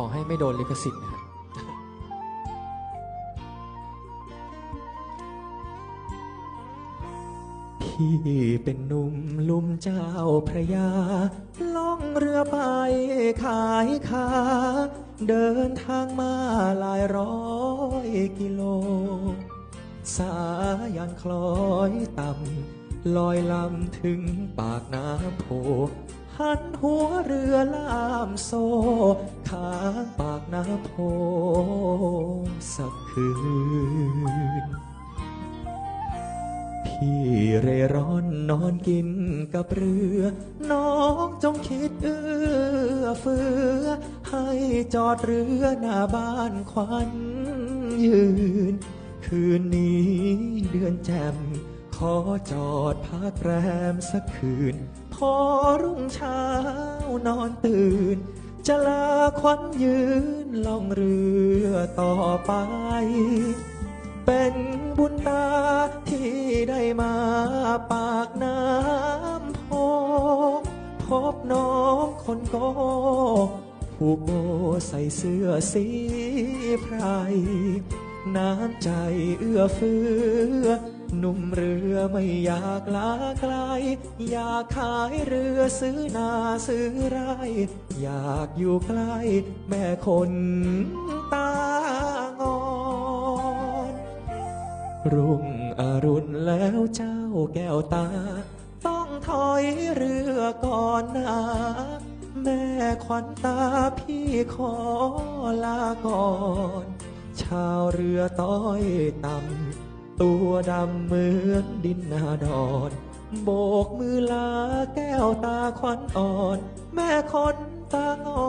ขอให้ไม่โดนลิขสิทธิ์นะฮะพี่เป็นหนุ่มลุ่มเจ้าพระยา ล่องเรือไปขายคาเดินทางมาหลายร้อยกิโล สายันคล้อยต่ำลอยลำถึงปากน้ำโพ หันหัวเรือล่ามโซข้างปากน้ำโพสักคืน พี่เร่ร่อนนอนกินกับเรือ น้องจงคิดเอื้อเฟื้อ ให้จอดเรือหน้าบ้านควันยืน คืนนี้เดือนแจ่ม ขอจอดพักแรมสักคืน พอรุ่งเช้านอนตื่น จะลาควันยืนล่องเรือต่อไป เป็นบุญตาที่ได้มาปากน้ำโพพบน้องคนโกผูกโบใส่เสื้อสีไพรน้ำใจเอื้อเฟื้อ หนุ่มเรือไม่อยากลาไกลอยากขายเรือซื้อนาซื้อไรอยากอยู่ใกล้แม่คนตางอนรุ่งอรุณแล้วเจ้าแก้วตา ต้องถอยเรือก่อนนะแม่ขวัญตาพี่ขอลาก่อน ชาวเรือต้อยต่ำ ตัวดำเหมือนดินนาดอนโบกมือลาแก้วตาขวัญอ่อน แม่คนตางอ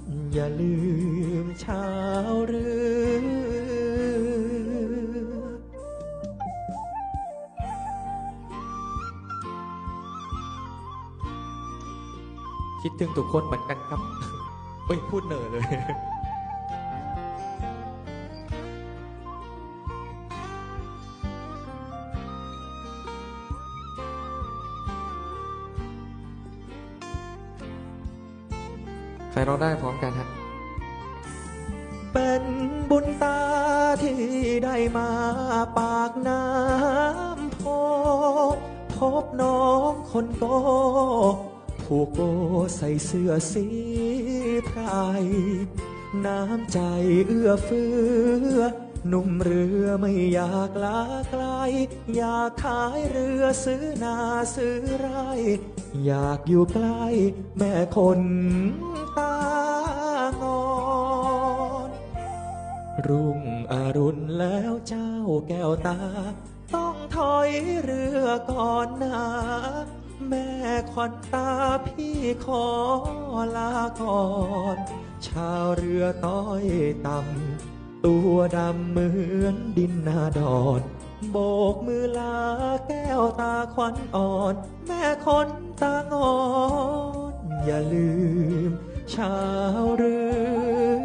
น อย่าลืมชาวเรือคิดถึงทุกคนเหมือนกันครับเฮ้ย พูดเหน่อเลย รร้องได้พร้อมกันฮะเป็นบุญตาที่ได้มาปากน้ำโพพบน้องคนโตผูกโบใส่เสื้อสีไพรน้ำใจเอื้อเฟื้อหนุ่มเรือไม่อยากลาไกล อยากขายเรือซื้อนาซื้อไรอยากอยู่ใกล้แม่คน รุ่งอรุณแล้วเจ้าแก้วตา ต้องถอยเรือก่อนนะแม่ขวัญตาพี่ขอลาก่อน ชาวเรือต้อยต่ำตัวดำเหมือนดินนาดอนโบกมือลาแก้วตาขวัญอ่อน แม่คนตางอน อย่าลืม ชาวเรือ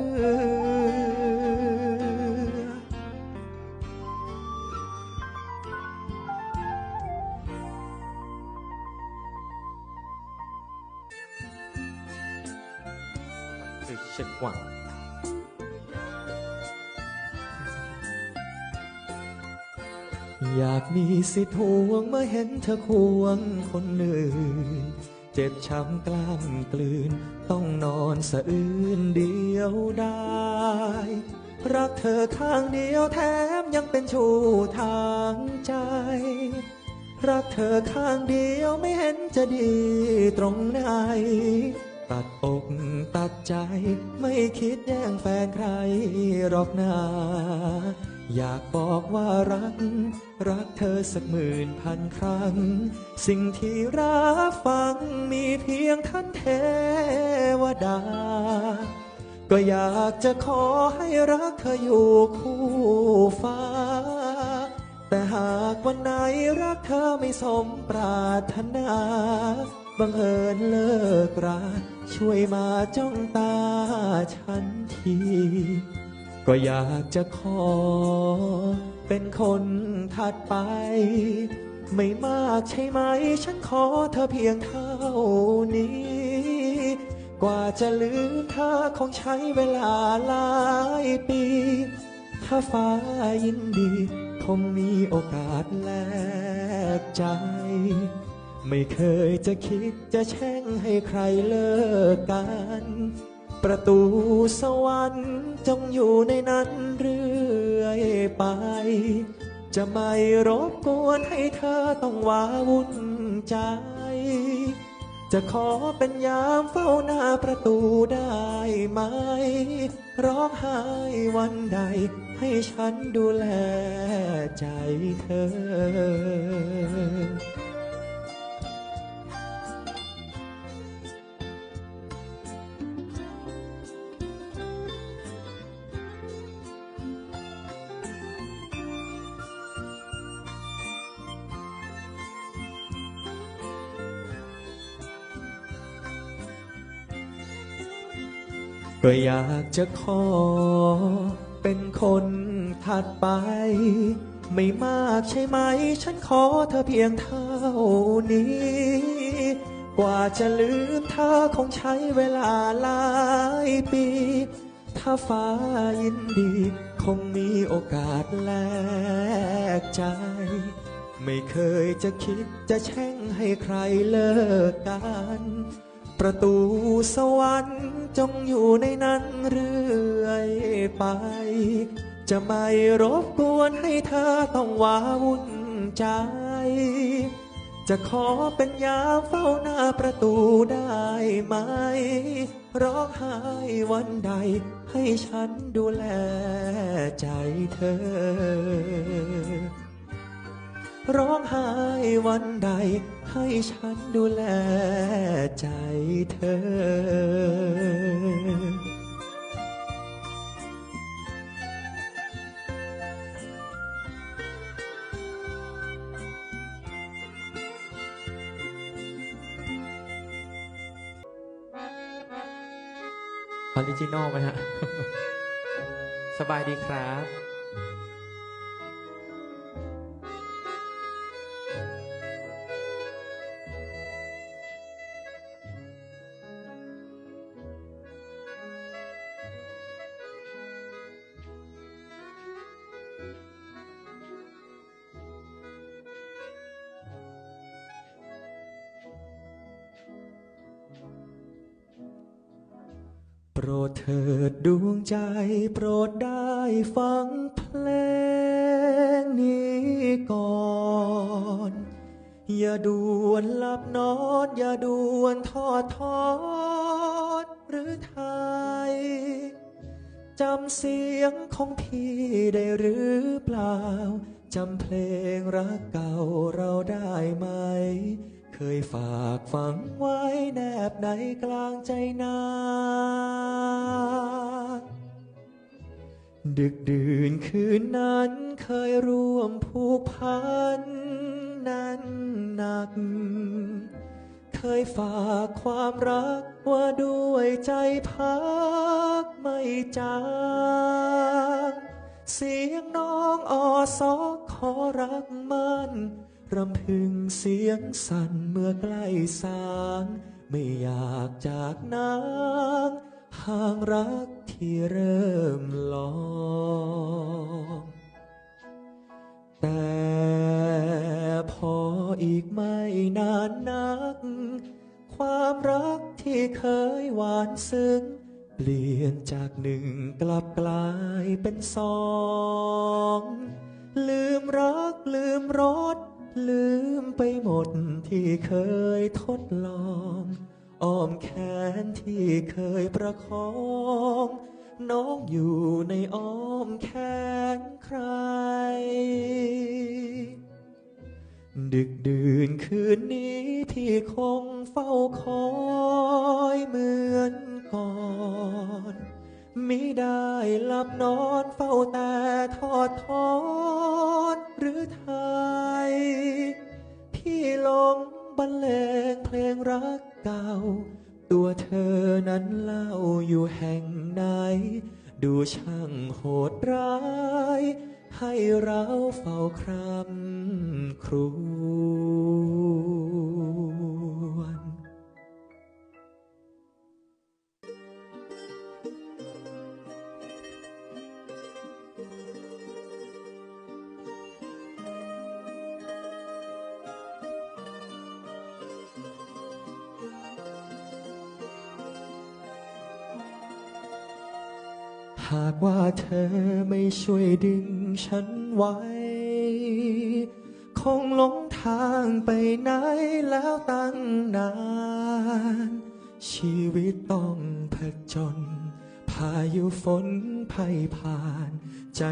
คือเช็คหวังอยากมีสิทธิ์ห่วงเมื่อเห็นเธอควงคนอื่น เจ็บช้ำกล้ามกลืน ต้องนอนสะอื้นเดียวได้ รักเธอข้างเดียวแถมยังเป็นชู้ทางใจ รักเธอข้างเดียวไม่เห็นจะดีตรงไหน ตัดอก ตัดใจไม่คิดแย่งแฟนใครหรอกนาอยากบอกว่ารัก รักเธอสักหมื่นพันครั้ง สิ่งที่รับฟังมีเพียงท่านเทวดา ก็อยากจะขอให้รักเธออยู่คู่ฟ้า แต่หากวันไหนรักเธอไม่สมปรารถนา บังเอิญเลิกราช่วยมาจ้องตาฉันที ก็อยากจะขอ เป็นคนถัดไป ไม่มากใช่ไหม ฉันขอเธอเพียงเท่านี้ กว่าจะลืมเธอคงใช้เวลาหลายปี ถ้าฟ้ายินดี คงมีโอกาสแลกใจ ไม่เคยจะคิดจะแช่งให้ใครเลิกกัน ประตูสวรรค์จงอยู่ในนั้นเรื่อยไป จะไม่รบกวนให้เธอต้องว้าวุ่นใจ จะขอเป็นยามเฝ้าหน้าประตูได้ไหม ร้องไห้วันใดให้ฉันดูแลใจเธอ ก็อยากจะขอ เป็นคนถัดไป ไม่มากใช่ไหม ฉันขอเธอเพียงเท่านี้ กว่าจะลืมเธอคงใช้เวลาหลายปี ถ้าฟ้ายินดี คงมีโอกาสแลกใจ ไม่เคยจะคิดจะแช่งให้ใครเลิกกัน ประตูสวรรค์จงอยู่ในนั้นเรื่อยไป จะไม่รบกวนให้เธอต้องว้าวุ่นใจ จะขอเป็นยาเฝ้าหน้าประตูได้ไหม ร้องไห้วันใดให้ฉันดูแลใจเธอ ร้องไห้วันใด ให้ฉันดูแลใจเธอออริจินอลไหมฮะ สบายดีครับ รดเถิดดวงใจโปรดได้ฟังเพลงนี้ก่อนอย่าด่วนหลับนอนอย่าด่วนทอดทอดหรือไทยจำเสียงของพี่ได้หรือเปล่า จำเพลงรักเก่าเราได้ไหม เคยฝากฝังไว้แนบในกลางใจนา ดึกดื่นคืนนั้นเคยร่วมผูกพันนั้นหนัก เคยฝากความรักว่าด้วยใจพักไม่จางเสียงน้องออซอขอรักมันรำพึงเสียงสั่นเมื่อใกล้สาง ไม่อยากจากนาง ห่างรักที่เริ่มลองแต่พออีกไม่นานนัก ความรักที่เคยหวานซึ้ง เปลี่ยนจากหนึ่งกลับกลายเป็นสอง ลืมรักลืมรสลืมไปหมดที่เคยทดลอง อ้อมแขนที่เคยประคอง น้องอยู่ในอ้อมแขนใคร ดึกดื่นคืนนี้พี่คงเฝ้าคอยเหมือนก่อนมิได้หลับนอนเฝ้าแต่ทอดทอดหรือไทย พี่หลงบรรเลงเพลงรัก เก่า ตัวเธอนั้นเล่าอยู่แห่งไหน ดูช่างโหดร้าย ให้เราเฝ้าครำครวญากว่าเธอไม่ช่วยดึงฉันไว้ คงหลงทางไปไหนแล้วตั้งนาน ชีวิตต้องผจญพายุฝนภัยผ่าน ใจ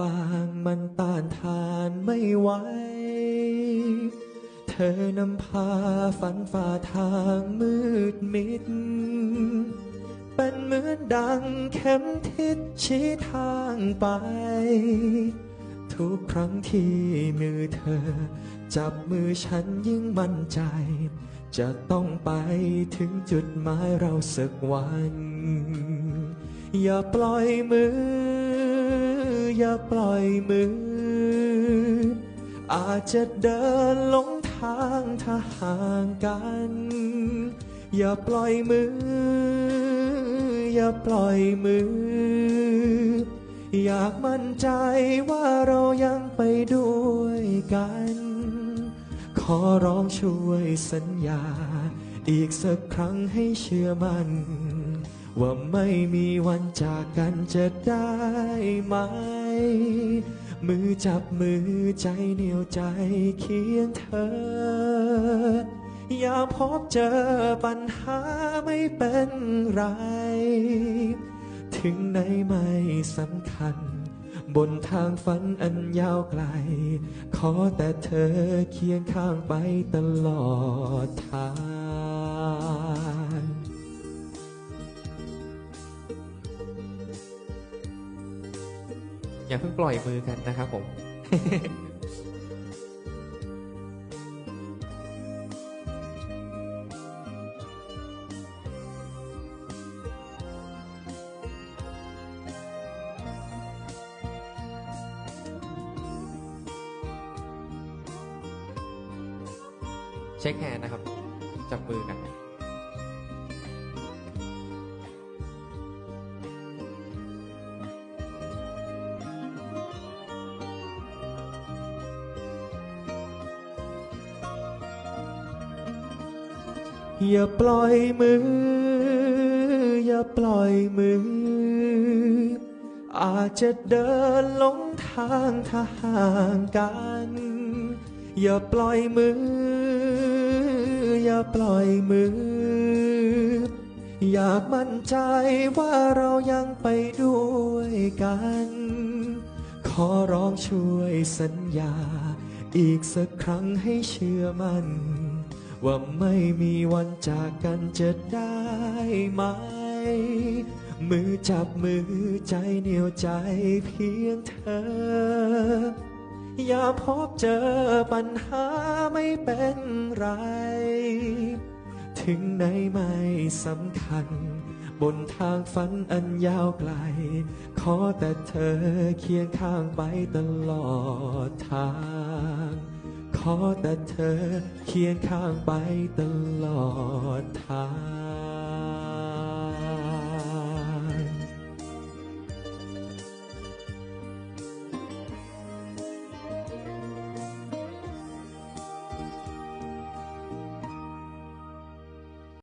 บางๆมันต้านทานไม่ไหว เธอนำพาฝันฝ่าทางมืดมิด เป็นเหมือนดังเข็มทิศชี้ทางไป ทุกครั้งที่มือเธอ จับมือฉันยิ่งมั่นใจ จะต้องไปถึงจุดหมายเราสักวัน อย่าปล่อยมือ อย่าปล่อยมือ อาจจะเดินหลงทางถ้าห่างกัน อย่าปล่อยมือ อย่าปล่อยมือ อยากมั่นใจว่าเรายังไปด้วยกัน ขอร้องช่วยสัญญา อีกสักครั้งให้เชื่อมันว่าไม่มีวันจากกันจะได้ไหม มือจับมือใจเหนียวใจเคียงเธอ อย่าพบเจอปัญหาไม่เป็นไร ถึงไหนไม่สำคัญ บนทางฝันอันยาวไกล ขอแต่เธอเคียงข้างไปตลอดทางอย่าเพิ่งปล่อยมือกันนะครับผม เช็คแฮนด์นะครับ จับมือกัน อย่าปล่อยมือ อย่าปล่อยมือ อาจจะเดินหลงทางถ้าห่างกัน อย่าปล่อยมือ อย่าปล่อยมือ อยากมั่นใจว่าเรายังไปด้วยกัน ขอร้องช่วยสัญญา อีกสักครั้งให้เชื่อมัน่น ว่าไม่มีวันจากกันจะได้ไหม มือจับมือใจเหนียวใจเพียงเธอ อย่าพบเจอปัญหาไม่เป็นไร ถึงไหนไม่สำคัญ บนทางฝันอันยาวไกล ขอแต่เธอเคียงข้างไปตลอดทาง ขอแต่เธอเคียงข้างไปตลอดทาง